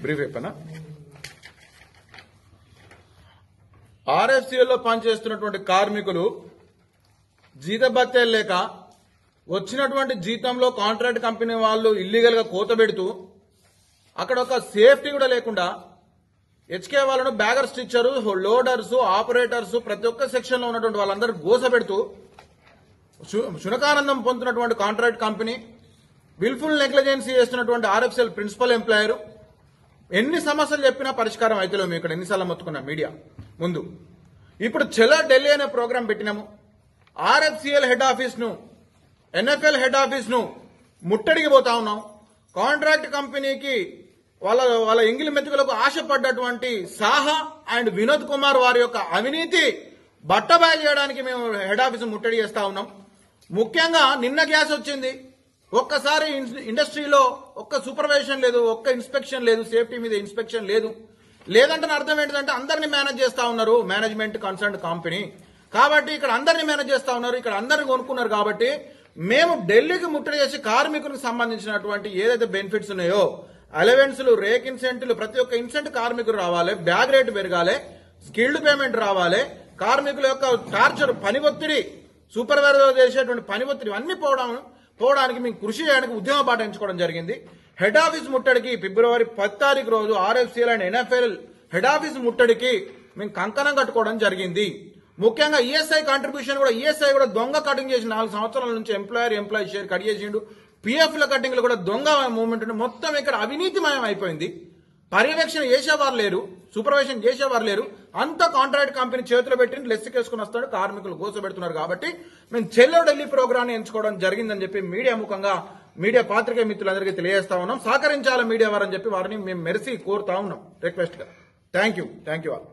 Brief అయిపోయినా ఆర్ఎఫ్సిఎల్లో పనిచేస్తున్నటువంటి కార్మికులు జీతభత్యాలు లేక వచ్చినటువంటి జీతంలో కాంట్రాక్ట్ కంపెనీ వాళ్ళు ఇల్లీగల్గా కూతబెడుతూ అక్కడ ఒక సేఫ్టీ కూడా లేకుండా హెచ్కే వాళ్ళను బ్యాగర్ స్టిచ్చరు లోడర్స్ ఆపరేటర్స్ ప్రతి ఒక్క సెక్షన్లో ఉన్నటువంటి వాళ్ళందరూ గోస పెడుతూ శు- శునకానందం పొందుతున్నటువంటి కాంట్రాక్ట్ కంపెనీ విల్ఫుల్ నెగ్లిజెన్సీ చేస్తున్నటువంటి ఆర్ఎఫ్సిఎల్ ప్రిన్సిపల్ ఎంప్లాయర్ ఎన్ని సమస్యలు చెప్పినా పరిష్కారం అయితే మేము ఇక్కడ ఎన్నిసార్లు మొత్తుకున్నాం మీడియా. ముందు. ఇప్పుడు చెల ఢిల్లీ అనే ప్రోగ్రాం పెట్టినాము. ఆర్ఎఫ్సిఎల్ హెడ్ ఆఫీస్ను ఎన్ఎఫ్ఎల్ హెడ్ ఆఫీస్ను ముట్టడికి పోతా ఉన్నాం. కాంట్రాక్ట్ కంపెనీకి వాళ్ళ వాళ్ళ ఎంగిలి మెతుకులకు ఆశపడ్డటువంటి సాహా అండ్ వినోద్ కుమార్ వారి యొక్క అవినీతి బట్టబాయ్ చేయడానికి మేము హెడ్ ఆఫీస్ ముట్టడి చేస్తా ఉన్నాం. ముఖ్యంగా నిన్న గ్యాస్ వచ్చింది. ఒక్కసారి ఇన్- ఇండస్ట్రీలో ఒక్క సూపర్వైజేషన్ లేదు ఒక్క ఇన్స్పెక్షన్ లేదు సేఫ్టీ మీద ఇన్స్పెక్షన్ లేదు. లేదంటే అర్థం ఏంటంటే అందరిని మేనేజ్ చేస్తా ఉన్నారు మేనేజ్మెంట్ కన్సర్న్ కంపెనీ. కాబట్టి ఇక్కడ అందరిని మేనేజ్ చేస్తా ఉన్నారు ఇక్కడ అందరిని కొనుక్కున్నారు కాబట్టి మేము ఢిల్లీకి ముట్టడి చేసి కార్మికులకు సంబంధించినటువంటి ఏదైతే బెనిఫిట్స్ ఉన్నాయో అలవెన్స్లు రేక్ ఇన్సెంట్లు ప్రతి ఒక్క ఇన్సెంట్ కార్మికులు రావాలి బ్యాగ్ రేటు పెరగాలి స్కిల్డ్ పేమెంట్ రావాలి కార్మికుల యొక్క టార్చర్ పని ఒత్తిడి సూపర్వైజర్ చేసేటువంటి పని ఒత్తిడి అన్ని పోవడం పోవడానికి మేము కృషి చేయడానికి ఉద్యమ బాట ఎంచుకోవడం జరిగింది. హెడ్ ఆఫీస్ ముట్టడికి ఫిబ్రవరి పది తారీఖు రోజు RFCL and NFL head office ముట్టడికి మేము కంకణం కట్టుకోవడం జరిగింది. ముఖ్యంగా ఈఎస్ఐ కాంట్రిబ్యూషన్ కూడా ఈఎస్ఐ కూడా దొంగ కటింగ్ చేసి నాలుగు సంవత్సరాల నుంచి ఎంప్లాయర్ ఎంప్లాయీ షేర్ కట్ చేసిండు. పిఎఫ్ల కటింగ్లు కూడా దొంగ మూవ్మెంట్ మొత్తం ఇక్కడ అవినీతిమయం అయిపోయింది. పర్యవేక్షణ చేసేవారు లేరు సూపర్వైజన్ చేసేవారు లేరు. అంత కాంట్రాక్ట్ కంపెనీ చేతిలో పెట్టి లెస్సుకేసుకుని వస్తాడు కార్మికులు గోసబెడుతున్నారు కాబట్టి మేము చెల్లో ఢిల్లీ ప్రోగ్రామ్ ఎంచుకోవడం జరిగిందని చెప్పి మీడియా ముఖంగా మీడియా పాత్రికే మిత్రులందరికీ తెలియజేస్తా ఉన్నాం. సహకరించాలి మీడియా వారని చెప్పి వారిని మేము మెరిసి కోరుతా ఉన్నాం రిక్వెస్ట్గా. Thank you thank you all